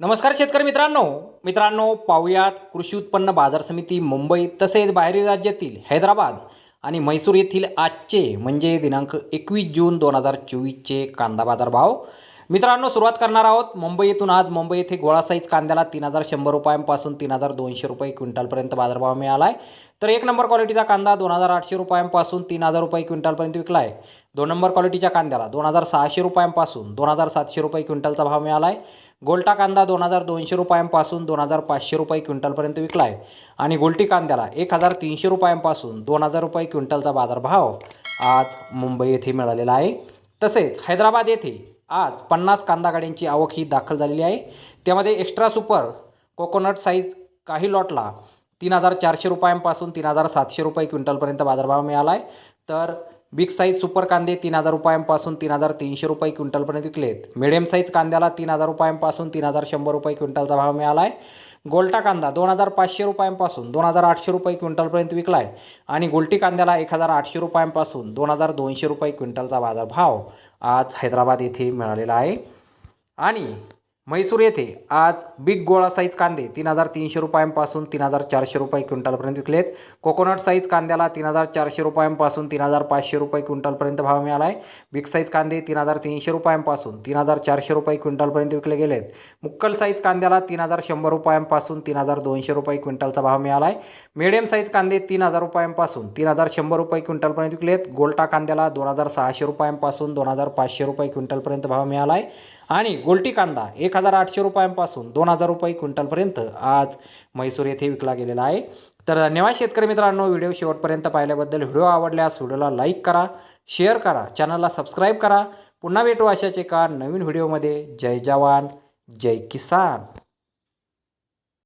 नमस्कार शेतकरी मित्रांनो. मित्रांनो पाहुयात कृषी उत्पन्न बाजार समिती मुंबई तसेच बाहेरील राज्यातील हैदराबाद आणि म्हैसूर येथील आजचे म्हणजे दिनांक एकवीस जून दोन हजार चोवीसचे कांदा बाजार भाव मित्रांनो सुरुवात करणार आहोत. मुंबई येथून आज मुंबई येथे गोळा साईज कांद्याला तीन हजार शंभर रुपयांपासून तीन हजार दोनशे रुपये क्विंटलपर्यंत बाजारभाव मिळाला आहे तर एक नंबर क्वालिटीचा कांदा दोन हजार आठशे रुपयांपासून तीन हजार रुपये क्विंटलपर्यंत विकला आहे दोन नंबर क्वालिटीच्या कांद्याला दोन हजार सहाशे रुपयांपासून दोन हजार सातशे रुपये क्विंटलचा भाव मिळाला आहे गोल्टा कांदा दोन हजार दोनशे रुपयांपासून दोन हजार पाचशे रुपये क्विंटलपर्यंत विकला आहे आणि गोल्टी कांद्याला एक हजार तीनशे रुपयांपासून दोन हजार रुपये क्विंटलचा बाजारभाव आज मुंबई येथे मिळालेला आहे. तसेच हैदराबाद येथे आज पन्नास कांदा गाड्यांची आवक ही दाखल झालेली आहे. त्यामध्ये एक्स्ट्रा सुपर कोकोनट साईज काही लॉटला तीन हजार चारशे रुपयांपासून तीन हजार सातशे रुपये क्विंटलपर्यंत बाजारभाव मिळाला आहे तर बिग साईज सुपर कांदे तीन हजार रुपयांपासून तीन हजार तीनशे रुपये क्विंटलपर्यंत विकलेत. मिडियम साईज कांद्याला तीन हजार रुपयांपासून तीन हजार शंभर रुपये क्विंटलचा भाव मिळाला आहे गोल्टा कांदा दोन हजार पाचशे रुपयांपासून दोन हजार आठशे रुपये क्विंटलपर्यंत विकला आहे आणि गोल्टी कांद्याला एक हजार आठशे रुपयांपासून दोन हजार दोनशे रुपये क्विंटलचा बाजारभाव आज हैदराबाद येथे मिळालेला आहे. आणि म्हैसूर येथे आज बिग गोळा साईज कांदे तीन हजार तीनशे रुपयांपासून तीन हजार चारशे रुपये क्विंटलपर्यंत विकलेत कोकोनट साईज कांद्याला तीन हजार चारशे रुपयांपासून तीन हजार पाचशे रुपये क्विंटलपर्यंत भाव मिळाला आहे बिग साईज कांदे तीन हजार तीनशे रुपयांपासून तीन हजार चारशे रुपये क्विंटलपर्यंत विकले गेलेत मुक्कल साईज कांद्याला तीन हजार शंभर रुपयांपासून तीन हजार दोनशे रुपये क्विंटलचा भाव मिळाला आहे मिडियम साईज कांदे तीन हजार रुपयांपासून तीन हजार शंभर रुपये क्विंटलपर्यंत विकलेत गोल्टा कांद्याला दोन हजार सहाशे रुपयांपासून दोन हजार पाचशे रुपये क्विंटलपर्यंत भाव मिळाला आहे आणि गोल्टी कांदा एक हजार आठशे रुपयांपासून दोन हजार रुपये क्विंटलपर्यंत आज म्हैसूर येथे विकला गेलेला आहे. तर धन्यवाद शेतकरी मित्रांनो व्हिडिओ शेवटपर्यंत पाहिल्याबद्दल व्हिडिओ आवडल्यास व्हिडिओला लाईक करा शेअर करा चॅनलला सबस्क्राईब करा. पुन्हा भेटू अशाच एका नवीन व्हिडिओमध्ये. जय जवान जय किसान.